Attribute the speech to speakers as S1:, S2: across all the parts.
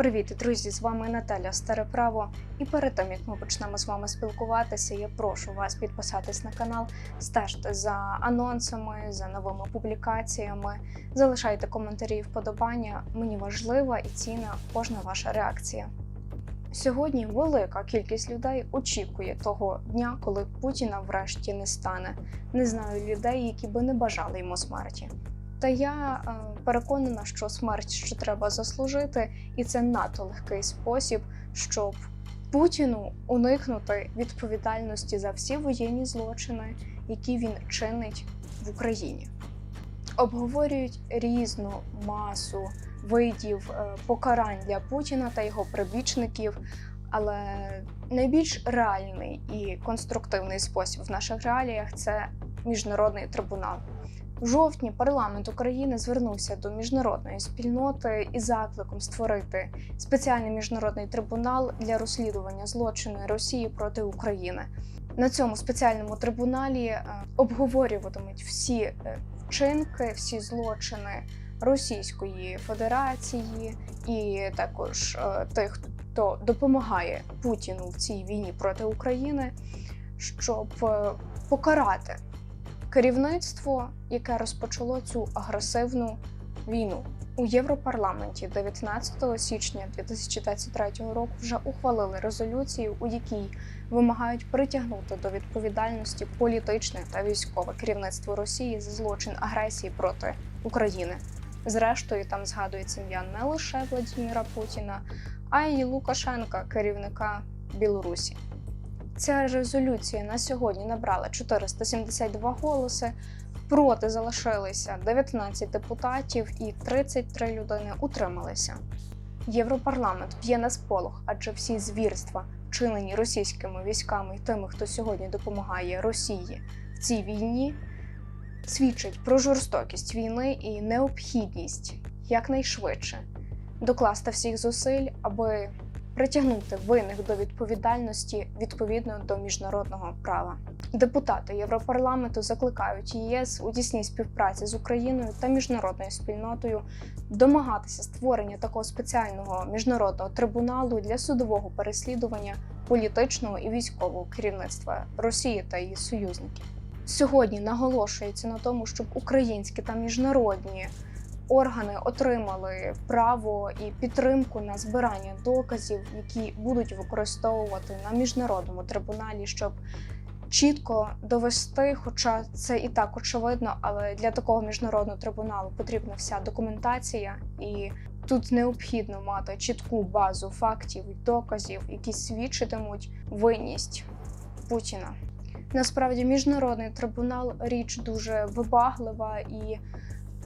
S1: Привіт, друзі! З вами Наталя Стареправо. І перед тим як ми почнемо з вами спілкуватися, я прошу вас підписатись на канал, стежте за анонсами, за новими публікаціями, залишайте коментарі і вподобання. Мені важлива і цінна кожна ваша реакція. Сьогодні велика кількість людей очікує того дня, коли Путіна врешті не стане. Не знаю людей, які би не бажали йому смерті. Та я е, переконана, що смерть ще треба заслужити, і це надто легкий спосіб, щоб Путіну уникнути відповідальності за всі воєнні злочини, які він чинить в Україні. Обговорюють різну масу видів е, покарань для Путіна та його прибічників. Але найбільш реальний і конструктивний спосіб в наших реаліях це міжнародний трибунал. В жовтні парламент України звернувся до міжнародної спільноти із закликом створити спеціальний міжнародний трибунал для розслідування злочину Росії проти України. На цьому спеціальному трибуналі е, обговорюватимуть всі е, вчинки, всі злочини Російської Федерації і також е, тих, хто допомагає Путіну в цій війні проти України, щоб покарати керівництво, яке розпочало цю агресивну війну. У Європарламенті 19 січня 2023 року вже ухвалили резолюцію, у якій вимагають притягнути до відповідальності політичне та військове керівництво Росії за злочин агресії проти України. Зрештою, там згадується ім'я не лише Владимира Путіна, а й Лукашенка, керівника Білорусі. Ця резолюція на сьогодні набрала 472 голоси. Проти залишилися 19 депутатів і 33 людини утрималися. Європарламент п'є на сполох, адже всі звірства, вчинені російськими військами і тими, хто сьогодні допомагає Росії в цій війні, свідчать про жорстокість війни і необхідність якнайшвидше докласти всіх зусиль, аби притягнути винних до відповідальності відповідно до міжнародного права. Депутати Європарламенту закликають ЄС у тісній співпраці з Україною та міжнародною спільнотою домагатися створення такого спеціального міжнародного трибуналу для судового переслідування політичного і військового керівництва Росії та її союзників. Сьогодні наголошується на тому, щоб українські та міжнародні органи отримали право і підтримку на збирання доказів, які будуть використовувати на міжнародному трибуналі, щоб чітко довести, хоча це і так очевидно, але для такого міжнародного трибуналу потрібна вся документація, і тут необхідно мати чітку базу фактів і доказів, які свідчитимуть винність Путіна. Насправді, міжнародний трибунал річ дуже вибаглива і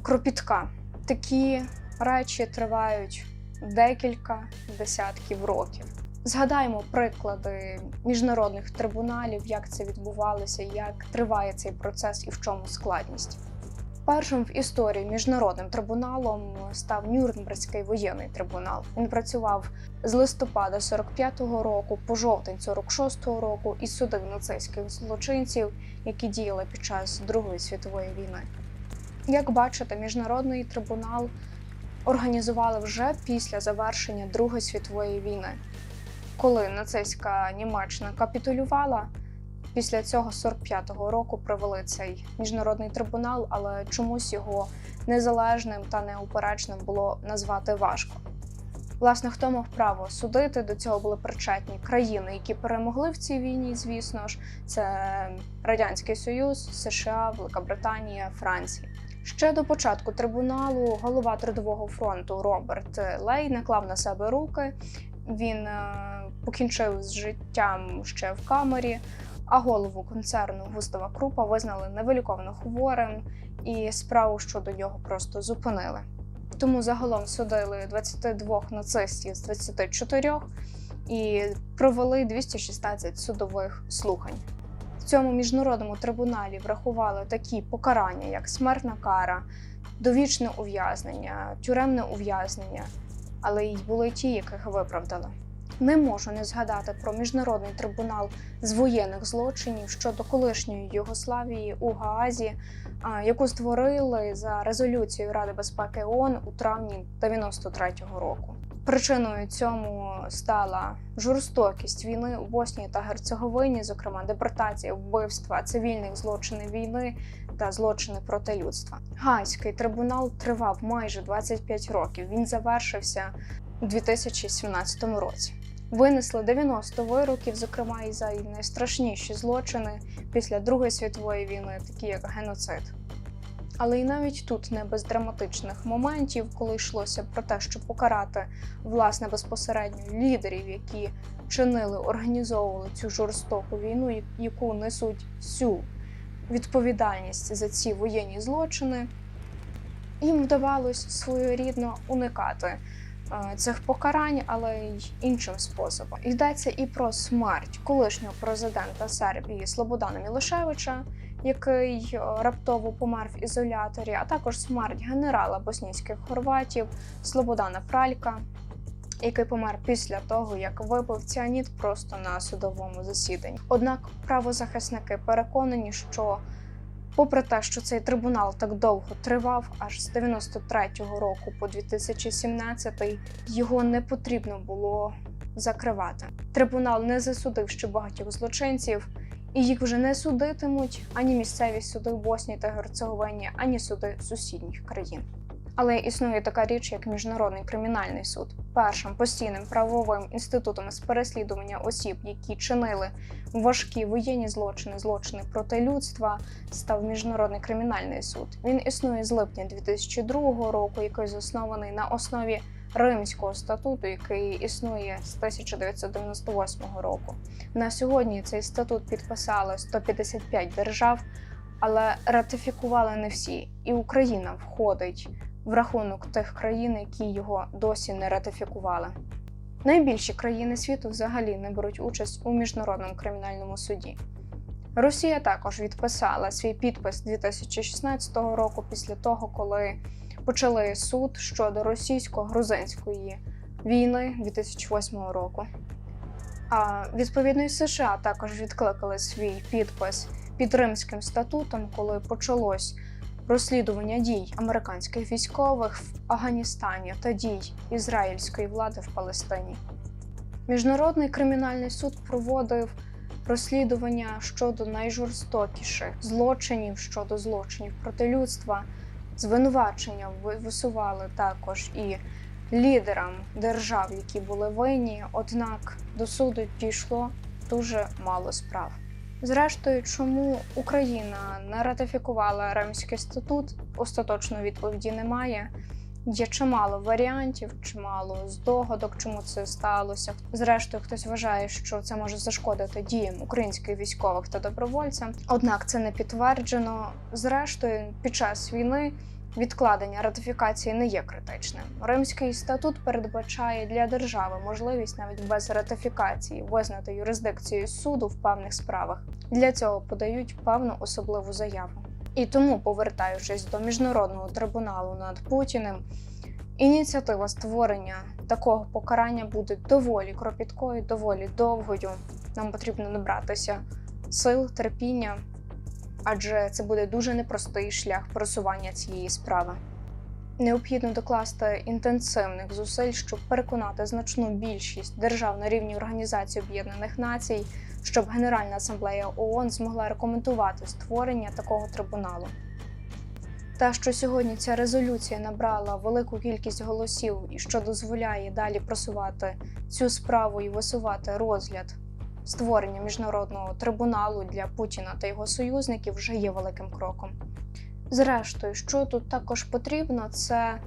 S1: кропітка. Такі речі тривають декілька десятків років. Згадаємо приклади міжнародних трибуналів, як це відбувалося, як триває цей процес і в чому складність. Першим в історії міжнародним трибуналом став Нюрнберзький воєнний трибунал. Він працював з листопада 45-го року по жовтень 46-го року і судив нацистських злочинців, які діяли під час Другої світової війни. Як бачите, міжнародний трибунал організували вже після завершення Другої світової війни. Коли нацистська Німеччина капітулювала, після цього 45-го року провели цей міжнародний трибунал, але чомусь його незалежним та неуперечним було назвати важко. Власне, хто мав право судити, до цього були причетні країни, які перемогли в цій війні, звісно ж, це Радянський Союз, США, Велика Британія, Франція. Ще до початку трибуналу голова трудового фронту Роберт Лей наклав на себе руки. Він е, покінчив з життям ще в камері, а голову концерну Густава Крупа визнали невиліковано хворим, і справу щодо нього просто зупинили. Тому загалом судили 22 нацистів з 24 і провели 216 судових слухань. Цьому міжнародному трибуналі врахували такі покарання, як смертна кара, довічне ув'язнення, тюремне ув'язнення, але й були ті, яких виправдали. Не можу не згадати про міжнародний трибунал з воєнних злочинів щодо колишньої Югославії у Гаазі, яку створили за резолюцією Ради безпеки ООН у травні 93-го року. Причиною цьому стала жорстокість війни у Боснії та Герцеговині, зокрема депортація, вбивства, цивільних злочини війни та злочини проти людства. Гаазький трибунал тривав майже 25 років. Він завершився у 2017 році. Винесли 90 вироків, зокрема і за найстрашніші злочини після Другої світової війни, такі як геноцид. Але і навіть тут не без драматичних моментів, коли йшлося про те, щоб покарати власне безпосередньо лідерів, які чинили, організовували цю жорстоку війну, яку несуть всю відповідальність за ці воєнні злочини, їм вдавалось своєрідно уникати е, цих покарань, але й іншим способом. Йдеться і про смерть колишнього президента Сербії Слободана Мілошевича, який е, раптово помер в ізоляторі, а також смерть генерала боснійських хорватів Слободана Пралька, який помер після того, як випив ціаніт просто на судовому засіданні. Однак правозахисники переконані, що Попри те, що цей трибунал так довго тривав, аж з 93-го року по 2017 його не потрібно було закривати. Трибунал не засудив ще багатьох злочинців, і їх вже не судитимуть ані місцеві суди в Боснії та Герцеговині, ані суди сусідніх країн. Але існує така річ, як міжнародний кримінальний суд, першим постійним правовим інститутом з переслідування осіб, які чинили важкі воєнні злочини, злочини проти людства, став міжнародний кримінальний суд. Він існує з липня 2002 року, який заснований на основі Римського статуту, який існує з 1998 року. На сьогодні цей статут підписали 155 держав, але ратифікували не всі, і Україна входить в рахунок тих країн, які його досі не ратифікували. Найбільші країни світу взагалі не беруть участь у міжнародному кримінальному суді. Росія також відписала свій підпис 2016 року після того, коли почали суд щодо російсько-грузинської війни 2008 року. А відповідно і США також відкликали свій підпис під Римським статутом, коли почалось розслідування дій американських військових в Афганістані та дій ізраїльської влади в Палестині. Міжнародний кримінальний суд проводив розслідування щодо найжорстокіших злочинів щодо злочинів проти людства. Звинувачення висували також і лідерам держав, які були винні однак до суду дійшло дуже мало справ. Зрештою, чому Україна не ратифікувала Римський статут, остаточної відповіді немає. Є чимало варіантів, чимало здогадок, чому це сталося. Зрештою, хтось вважає, що це може зашкодити діям українських військових та добровольцям. Однак це не підтверджено. Зрештою, під час війни відкладення ратифікації не є критичним. Римський статут передбачає для держави можливість навіть без ратифікації визнати юрисдикцію суду в певних справах. Для цього подають певну особливу заяву. І тому, повертаючись до міжнародного трибуналу над Путіним, ініціатива створення такого покарання буде доволі кропіткою, доволі довгою. Нам потрібно набратися сил, терпіння адже це буде дуже непростий шлях просування цієї справи. Необхідно докласти інтенсивних зусиль, щоб переконати значну більшість держав на рівні Організації Об'єднаних Націй, щоб Генеральна асамблея ООН змогла рекомендувати створення такого трибуналу. Те, що сьогодні ця резолюція набрала велику кількість голосів і що дозволяє далі просувати цю справу і висувати розгляд створення міжнародного трибуналу для Путіна та його союзників вже є великим кроком. Зрештою, що тут також потрібно, це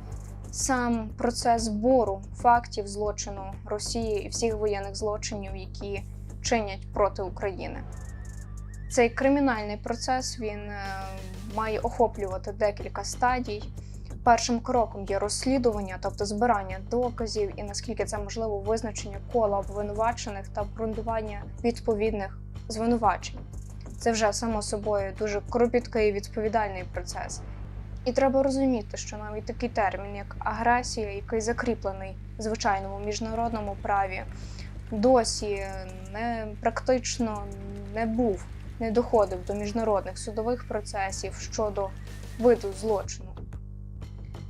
S1: сам процес збору фактів злочину Росії і всіх воєнних злочинів, які чинять проти України. Цей кримінальний процес він е, має охоплювати декілька стадій. Першим кроком є розслідування, тобто збирання доказів, і наскільки це можливо визначення кола обвинувачених та обґрунтування відповідних звинувачень. Це вже само собою дуже кропіткий відповідальний процес. І треба розуміти, що навіть такий термін, як агресія, який закріплений в звичайному міжнародному праві, досі не практично не був, не доходив до міжнародних судових процесів щодо виду злочину.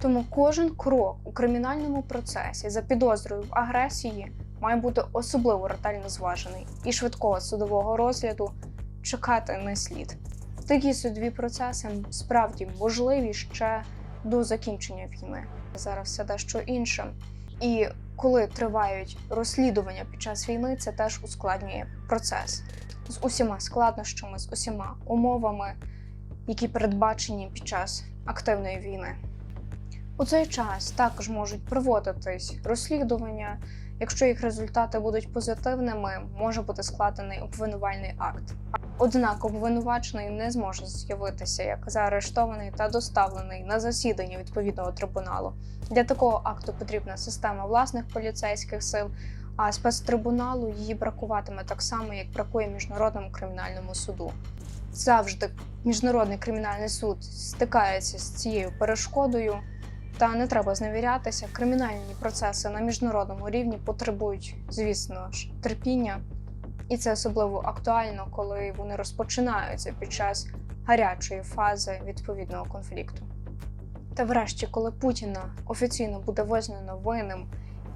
S1: Тому кожен крок у кримінальному процесі за підозрою в агресії має бути особливо ретельно зважений і швидкого судового розгляду чекати не слід. Такі судові процеси справді можливі ще до закінчення війни. Зараз все дещо інше. І коли тривають розслідування під час війни, це теж ускладнює процес з усіма складнощами, з усіма умовами, які передбачені під час активної війни. У цей час також можуть проводитись розслідування. Якщо їх результати будуть позитивними, може бути складений обвинувальний акт. Однак обвинувачений не зможе з'явитися як заарештований та доставлений на засідання відповідного трибуналу. Для такого акту потрібна система власних поліцейських сил, а спецтрибуналу її бракуватиме так само, як бракує міжнародному кримінальному суду. Завжди міжнародний кримінальний суд стикається з цією перешкодою. Та не треба зневірятися. Кримінальні процеси на міжнародному рівні потребують, звісно ж, терпіння, і це особливо актуально, коли вони розпочинаються під час гарячої фази відповідного конфлікту. Та врешті, коли Путіна офіційно буде визнано винним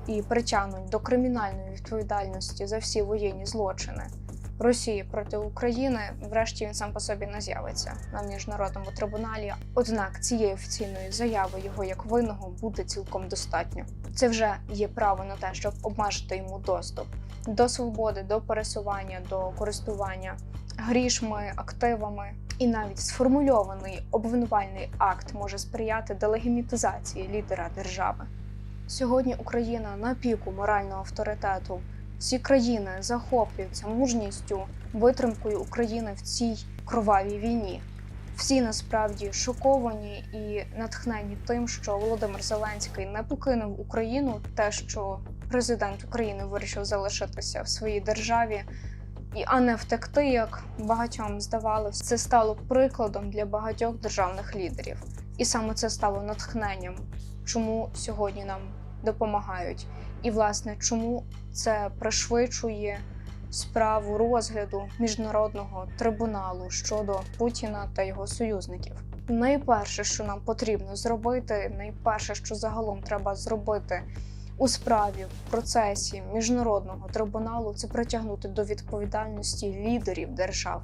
S1: і притягнуть до кримінальної відповідальності за всі воєнні злочини Росії проти України, врешті він сам по собі не з'явиться на міжнародному трибуналі. Однак цієї офіційної заяви його як винного буде цілком достатньо. Це вже є право на те, щоб обмежити йому доступ до свободи, до пересування, до користування грішми, активами. І навіть сформульований обвинувальний акт може сприяти делегімітизації лідера держави. Сьогодні Україна на піку морального авторитету. Всі країни захоплюються мужністю, витримкою України в цій кровавій війні. Всі насправді шоковані і натхнені тим, що Володимир Зеленський не покинув Україну, те, що президент України вирішив залишитися в своїй державі, і а не втекти, як багатьом здавалось, це стало прикладом для багатьох державних лідерів, і саме це стало натхненням, чому сьогодні нам допомагають. І, власне, чому це пришвидшує справу розгляду міжнародного трибуналу щодо Путіна та його союзників? Найперше, що нам потрібно зробити, найперше, що загалом треба зробити у справі в процесі міжнародного трибуналу, це притягнути до відповідальності лідерів держав.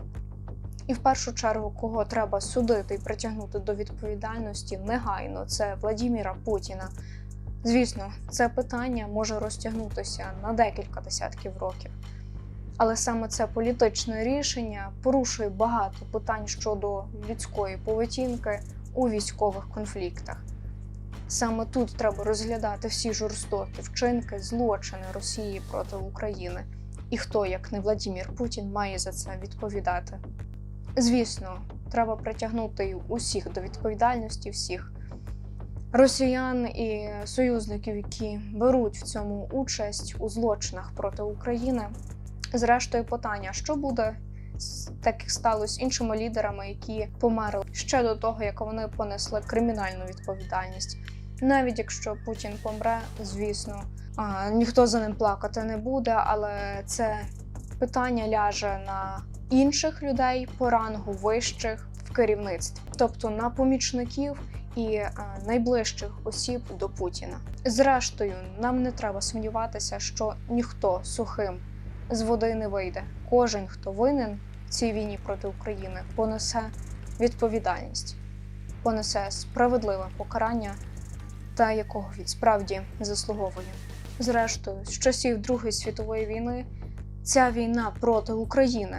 S1: І в першу чергу, кого треба судити і притягнути до відповідальності негайно, це Владіміра Путіна. Звісно, це питання може розтягнутися на декілька десятків років. Але саме це політичне рішення порушує багато питань щодо людської поведінки у військових конфліктах. Саме тут треба розглядати всі жорстокі вчинки, злочини Росії проти України, і хто, як не Владімір Путін, має за це відповідати. Звісно, треба притягнути усіх до відповідальності, всіх росіян і союзників, які беруть в цьому участь у злочинах проти України. Зрештою, питання, що буде так як сталося з іншими лідерами, які померли ще до того, як вони понесли кримінальну відповідальність. Навіть якщо Путін помре, звісно, ніхто за ним плакати не буде, але це питання ляже на інших людей по рангу вищих в керівництві, тобто на помічників і найближчих осіб до Путіна. Зрештою, нам не треба сумніватися, що ніхто сухим з води не вийде. Кожен, хто винен в цій війні проти України, понесе відповідальність, понесе справедливе покарання, та якого він справді заслуговує. Зрештою, з часів Другої світової війни ця війна проти України.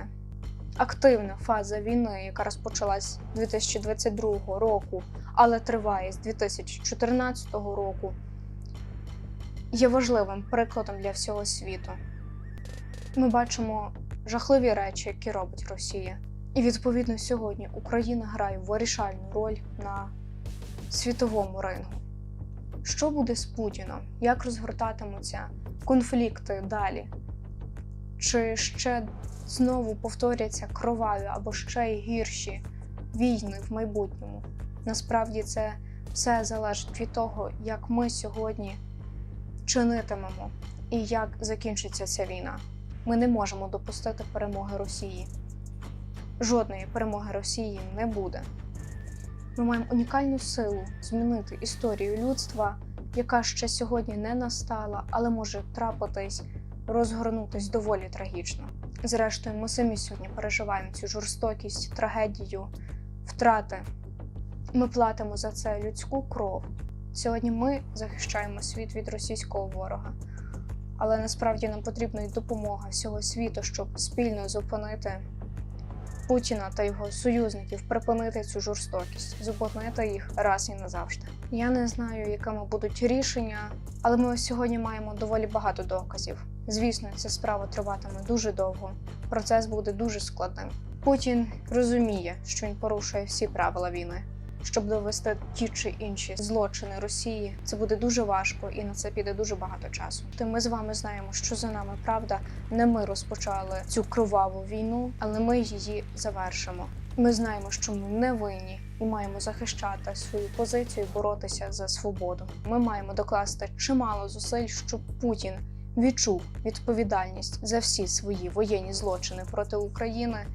S1: Активна фаза війни, яка розпочалась 2022 року, але триває з 2014 року, є важливим прикладом для всього світу. Ми бачимо жахливі речі, які робить Росія. І відповідно сьогодні Україна грає вирішальну роль на світовому рингу. Що буде з Путіном? Як розгортатимуться конфлікти далі? Чи ще знову повторяться кроваві або ще й гірші війни в майбутньому? Насправді це все залежить від того, як ми сьогодні чинитимемо і як закінчиться ця війна. Ми не можемо допустити перемоги Росії. Жодної перемоги Росії не буде. Ми маємо унікальну силу змінити історію людства, яка ще сьогодні не настала, але може трапитись, розгорнутись доволі трагічно. Зрештою, ми самі сьогодні переживаємо цю жорстокість, трагедію, втрати. Ми платимо за це людську кров. Сьогодні ми захищаємо світ від російського ворога. Але насправді нам потрібна й допомога всього світу, щоб спільно зупинити Путіна та його союзників, припинити цю жорстокість, зупинити їх раз і назавжди. Я не знаю, якими будуть рішення, але ми сьогодні маємо доволі багато доказів. Звісно, ця справа триватиме дуже довго. Процес буде дуже складним. Путін розуміє, що він порушує всі правила війни. Щоб довести ті чи інші злочини Росії, це буде дуже важко і на це піде дуже багато часу. Та ми з вами знаємо, що за нами правда. Не ми розпочали цю криваву війну, але ми її завершимо. Ми знаємо, що ми не винні і маємо захищати свою позицію, боротися за свободу. Ми маємо докласти чимало зусиль, щоб Путін відчув відповідальність за всі свої воєнні злочини проти України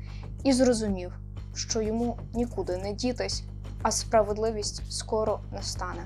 S1: і зрозумів, що йому нікуди не дітись, а справедливість скоро настане.